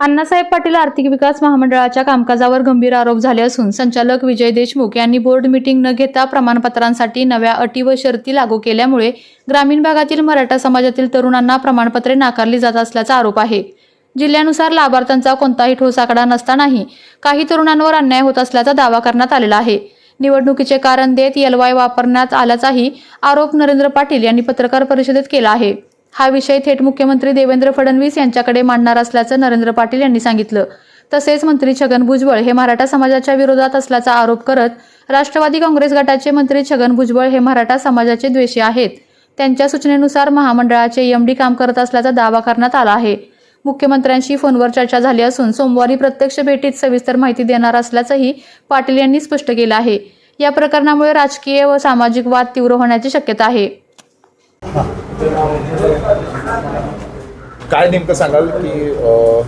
अण्णासाहेब पाटील आर्थिक विकास महामंडळाच्या कामकाजावर गंभीर आरोप झाले असून संचालक विजय देशमुख यांनी बोर्ड मीटिंग न घेता प्रमाणपत्रांसाठी नव्या अटी व शर्ती लागू केल्यामुळे ग्रामीण भागातील मराठा समाजातील तरुणांना प्रमाणपत्रे नाकारली जात असल्याचा आरोप आहे. जिल्ह्यानुसार लाभार्थ्यांचा कोणताही ठोस आकडा नसतानाही काही तरुणांवर अन्याय होत असल्याचा दावा करण्यात आलेला आहे. निवडणुकीचे कारण देत एलवाय वापरण्यात आल्याचाही आरोप नरेंद्र पाटील यांनी पत्रकार परिषदेत केला आहे. हा विषय थेट मुख्यमंत्री देवेंद्र फडणवीस यांच्याकडे मांडणार असल्याचं नरेंद्र पाटील यांनी सांगितलं. तसेच मंत्री छगन भुजबळ हे मराठा समाजाच्या विरोधात असल्याचा आरोप करत राष्ट्रवादी काँग्रेस गटाचे मंत्री छगन भुजबळ हे मराठा समाजाचे द्वेषी आहेत. त्यांच्या सूचनेनुसार महामंडळाचे एमडी काम करत असल्याचा दावा करण्यात आला आहे. मुख्यमंत्र्यांशी फोनवर चर्चा झाली असून सोमवारी प्रत्यक्ष भेटीत सविस्तर माहिती देणार असल्याचंही पाटील यांनी स्पष्ट केलं आहे. या प्रकरणामुळे राजकीय व सामाजिक वाद तीव्र होण्याची शक्यता आहे. काय नेमकं सांगाल की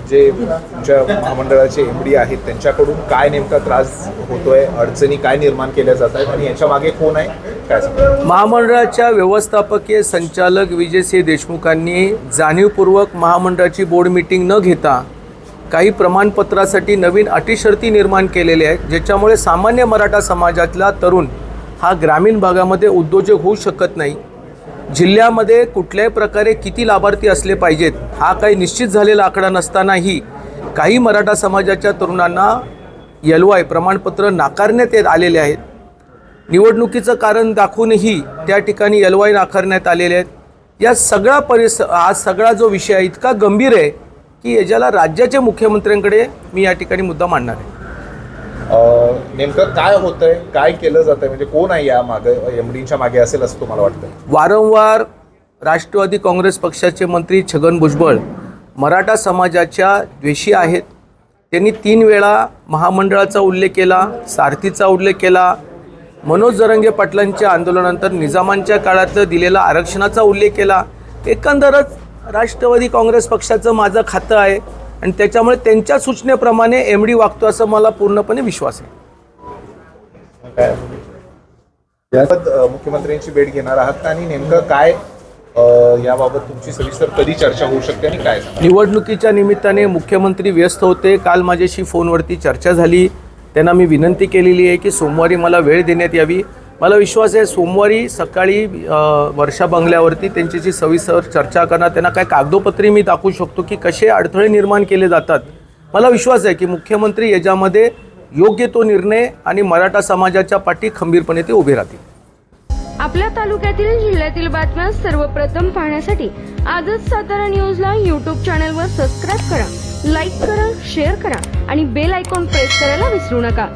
जे तुमच्या महामंडळाचे एम डी आहेत त्यांच्याकडून काय नेमका त्रास होतोय अडचणी काय निर्माण केल्या जात आहेत आणि याच्या मागे कोण आहे? काय सांगाल? महामंडळाच्या व्यवस्थापकीय संचालक विजयसिंह देशमुखांनी जाणीवपूर्वक महामंडळाची बोर्ड मीटिंग न घेता काही प्रमाणपत्रासाठी नवीन अटीशर्ती निर्माण केलेल्या आहेत ज्याच्यामुळे सामान्य मराठा समाजातला तरुण हा ग्रामीण भागामध्ये उद्योजक होऊ शकत नाही. जिल्ह्यामध्ये कुठल्याही प्रकारे किती लाभार्थी असले पाहिजेत हा काही निश्चित झालेला आकडा नसतानाही काही मराठा समाजाच्या तरुणांना एल वाय प्रमाणपत्र नाकारण्यात येत आलेले आहेत. निवडणुकीचं कारण दाखवूनही त्या ठिकाणी एल वाय नाकारण्यात आलेले आहेत. या सगळा परिस हा सगळा जो विषय आहे इतका गंभीर आहे की याच्याला राज्याच्या मुख्यमंत्र्यांकडे मी या ठिकाणी मुद्दा मांडणार आहे. नेमकं काय होतंय काय केलं जातंय म्हणजे कोण आहे या मागे एम डीच्या मागे असेल असं तुम्हाला वाटतं वारंवार राष्ट्रवादी काँग्रेस पक्षाचे मंत्री छगन भुजबळ मराठा समाजाच्या द्वेषी आहेत. त्यांनी तीन वेळा महामंडळाचा उल्लेख केला सारथीचा उल्लेख केला मनोज जरंगे पाटलांच्या आंदोलनानंतर निजामांच्या काळातलं दिलेला आरक्षणाचा उल्लेख केला. एकंदरच राष्ट्रवादी काँग्रेस पक्षाचं माझं खातं आहे. आणि त्याच्यामुळे त्यांच्या सूचनेप्रमाणे एम डी वागतो असं मला पूर्णपणे विश्वास आहे. मुख्यमंत्र्यांची भेट घेणार आहात का? आणि नेमकं काय याबाबत तुमची सविस्तर कधी चर्चा होऊ शकते आणि काय? निवडणुकीच्या निमित्ताने मुख्यमंत्री व्यस्त होते. काल माझ्याशी फोनवरती चर्चा झाली. त्यांना मी विनंती केलेली आहे की सोमवारी मला वेळ देण्यात यावी. मला विश्वास आहे सोमवारी सकाळी वर्षा बंगल्यावरती त्यांच्याशी सविस्तर चर्चा करणार. त्यांना काय कागदोपत्री मी दाखवू शकतो की कसे अडथळे निर्माण केले जातात? मला विश्वास आहे की मुख्यमंत्री याच्यामध्ये योग्य तो निर्णय आणि मराठा समाजाच्या पाठी खंबीरपणे ते उभे राहतील. आपल्या तालुक्यातील जिल्ह्यातील बातम्या सर्वप्रथम पाहण्यासाठी आजच सातारा न्यूजला यूट्यूब चॅनलवर सबस्क्राईब करा लाईक करा शेअर करा आणि बेल आयकॉन प्रेस करायला विसरू नका.